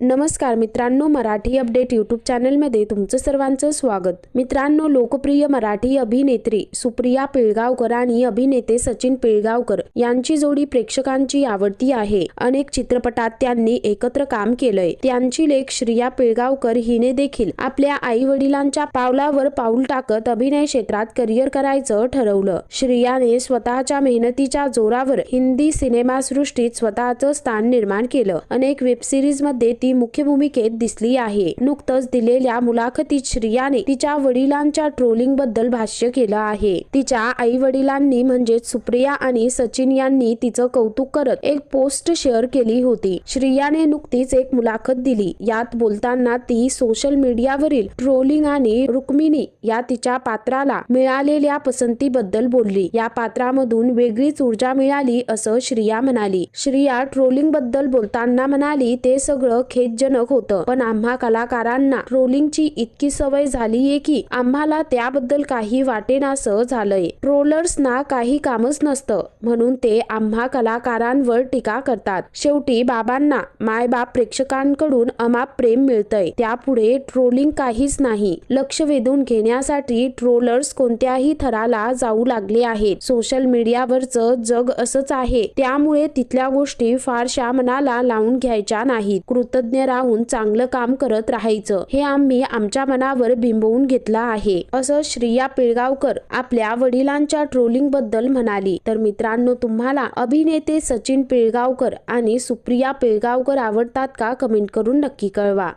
नमस्कार मित्रांनो Marathi update YouTube चॅनलमध्ये तुमचं सर्वांचं स्वागत. मित्रांनो लोकप्रिय मराठी अभिनेत्री सुप्रिया पिळगावकर आणि अभिनेते सचिन पिळगावकर यांची जोडी प्रेक्षकांची आवडती आहे. अनेक चित्रपटात त्यांनी एकत्र काम केलंय. त्यांची लेख श्रिया पिळगावकर हिने देखील आपल्या आई वडिलांच्या पावलावर पाऊल टाकत अभिनय क्षेत्रात करिअर करायचं ठरवलं. श्रियाने स्वतःच्या मेहनतीच्या जोरावर हिंदी सिनेमासृष्टीत स्वतःचं स्थान निर्माण केलं. अनेक वेबसिरीजमध्ये ती मुख्य भूमिकेत दिसली आहे. नुकतंच दिलेल्या मुलाखतीत श्रियाने तिच्या वडिलांच्या ट्रोलिंगबद्दल भाष्य केलं आहे. तिच्या आई वडिलांनी म्हणजेच सुप्रिया आणि सचिन यांनी तिचं कौतुक करत एक पोस्ट शेअर केली होती. श्रियाने नुकतीच एक मुलाखत दिली. यात बोलताना ती सोशल मीडियावरील ट्रोलिंग आणि रुक्मिणी या तिच्या पात्राला मिळालेल्या पसंतीबद्दल बोलली. या पात्रामधून वेगळीच ऊर्जा मिळाली असं श्रिया म्हणाली. श्रिया ट्रोलिंगबद्दल बोलताना म्हणाली ते सगळं खेदजनक होतं. पण आम्हा कलाकारांना ट्रोलिंगची इतकी सवय झालीये की आम्हाला त्याबद्दल काही वाटेनासं झालंय. ट्रोलर्सना काही कामच नसतं. म्हणून ते आम्हा कलाकारांवर टीका करतात. शेवटी बाबांना मायबाप प्रेक्षकांकडून अमाप प्रेम मिळतंय. त्यापुढे ट्रोलिंग काहीच नाही. लक्ष वेधून घेण्यासाठी ट्रोलर्स कोणत्याही थराला जाऊ लागले आहेत. सोशल मीडियावरचं जग असंच आहे. त्यामुळे तिथल्या गोष्टी फारशा मनाला लावून घ्यायच्या नाहीत. कृतज्ञ राहून चांगलं काम करत राहायचं. हे आम्ही आमच्या मनावर बिंबवून घेतलं आहे. असं श्रिया पिळगावकर आपल्या वडिलांच्या ट्रोलिंगबद्दल म्हणाली. तर मित्रांनो तुम्हाला अभिनेते सचिन पिळगावकर आणि सुप्रिया पिळगावकर आवडतात का? कमेंट करून नक्की कळवा.